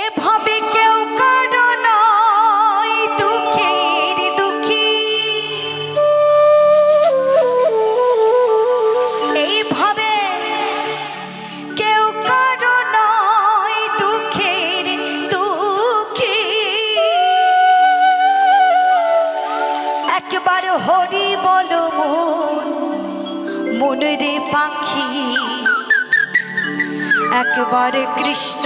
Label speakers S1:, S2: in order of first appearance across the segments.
S1: এভাবে কেউ কারও দুঃখের দুঃখী। কেউ কারও দুঃখের হরি পাখি। একবার কৃষ্ণ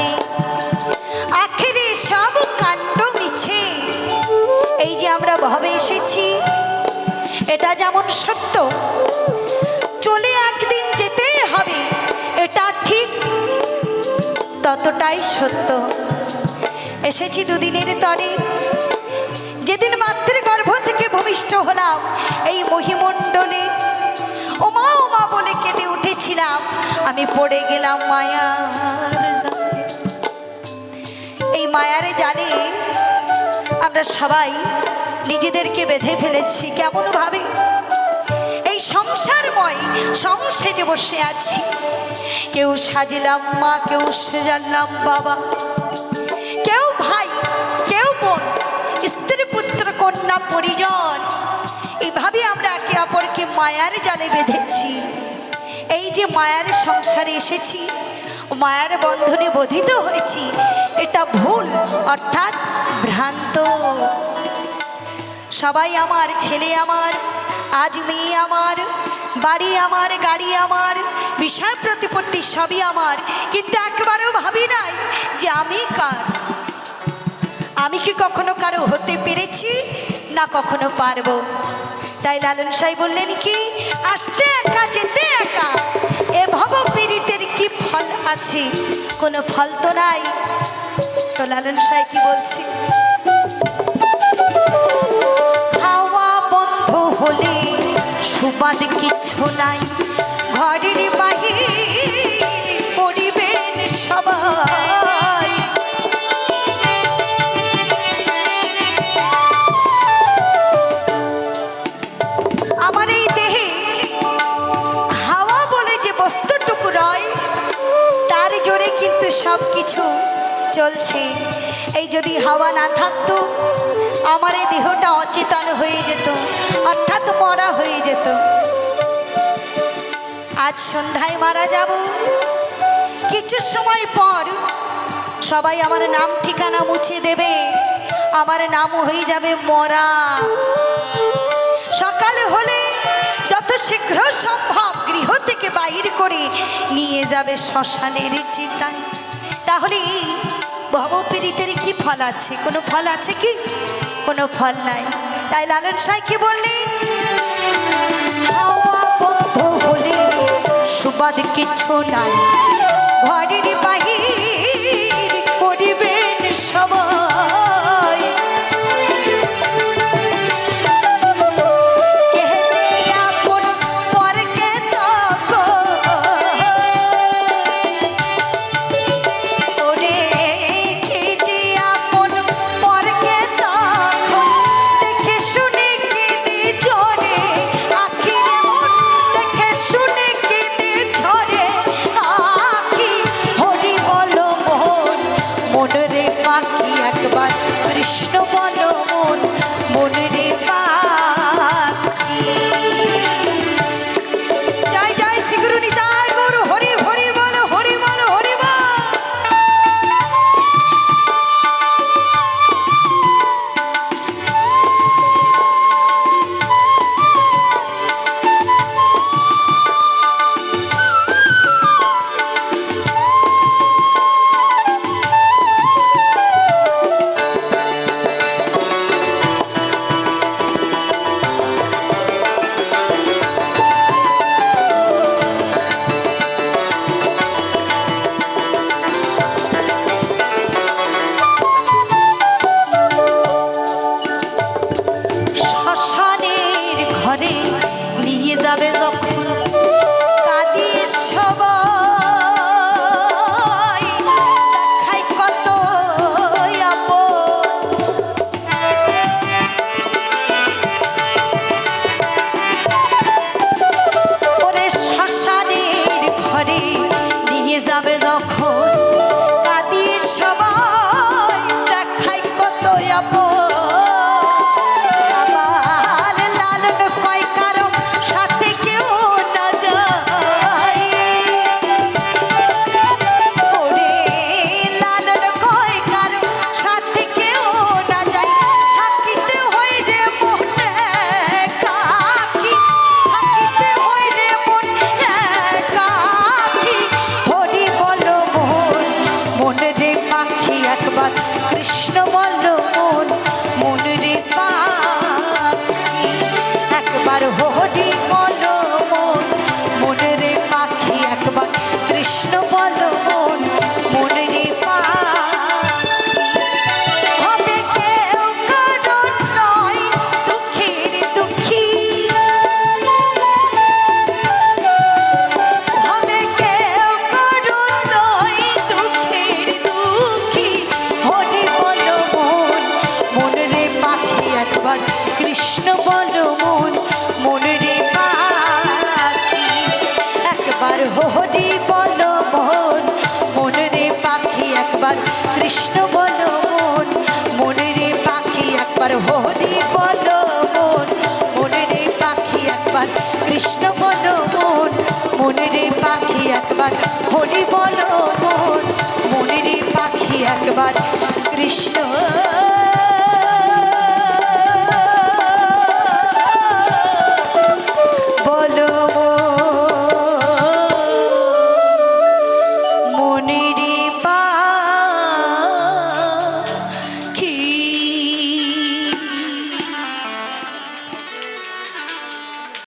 S1: কাজে আখেরে সব কাণ্ড মিছে। এই যে আমরা ভবে এসেছি, এটা যেমন সত্য, চলে একদিন যেতেই হবে, এটা ঠিক ততটাই সত্য। এসেছি দুদিনের তরে, যেদিন মাতৃগর্ভ থেকে ভূমিষ্ঠ হলাম, এই মহিমণ্ডলে। ওমা ওমা বলে কেঁদে উঠেছিলাম, আমি পড়ে গেলাম মায়া। মায়ার জালে। আমরা সবাই নিজেদেরকে বেঁধে ফেলেছি কেমনভাবে কেমন ভাবে? সংসেজে বসে আছি। কেউ সাজিলাম মা, কেউ সাজালাম বাবা। কেউ ভাই, কেউ বোন, স্ত্রী, পুত্র, কন্যা, পরিজন। এইভাবে আমরা একে অপরকে মায়ার জালে বেঁধেছি। এই যে মায়ার সংসারে এসেছি, মায়ার বন্ধনে বোধিত হয়েছি এটা ভুল, অর্থাৎ ভ্রান্ত। সবাই আমার ছেলে আমার, আজ মেয়ে আমার, বাড়ি আমার, গাড়ি আমার, বিষয় প্রতিপত্তি সবই আমার। কিন্তু একবারও ভাবি নাই যে আমি কার? আমি কি কখনো কারও হতে পেরেছি না কখনো পারব? তাই লালন সাই বললেন কি, আসতে একা, যেতে একা। এ ভব পীড়িতের কি ফল আছে? কোনো ফল তো নাই। তো লালন সাই কি বলছে? হাওয়া বন্ধ হলে সুবাদ কিছু নাই। ঘরের বাহির পরিবেন সবাই। আমার এই দেহে হাওয়া বলে যে বস্তুটুকু রয়, তার জোরে কিন্তু সব কিছু চলছে। এই যদি হাওয়া না থাকতো, আমার এই দেহটা অচেতন হয়ে যেত, অর্থাৎ মরা হয়ে যেত। আজ সন্ধ্যায় মারা যাব। কিছু সময় পর সবাই আমার নাম, ঠিকানা মুছে দেবে। আমার নাম হয়ে যাবে মরা। সকালে হলে যত শীঘ্র সম্ভব গৃহ থেকে বাহির করে নিয়ে যাবে শ্মশানের চিন্তায় তাহলে এই ভবপীড়িতের কি ফল আছে? কোনো ফল আছে কি? কোনো ফল নাই। তাই লালন সাই কি বললেন? সুবাদ কিছু নাই। ঘরের বাহির করিবেন সবাই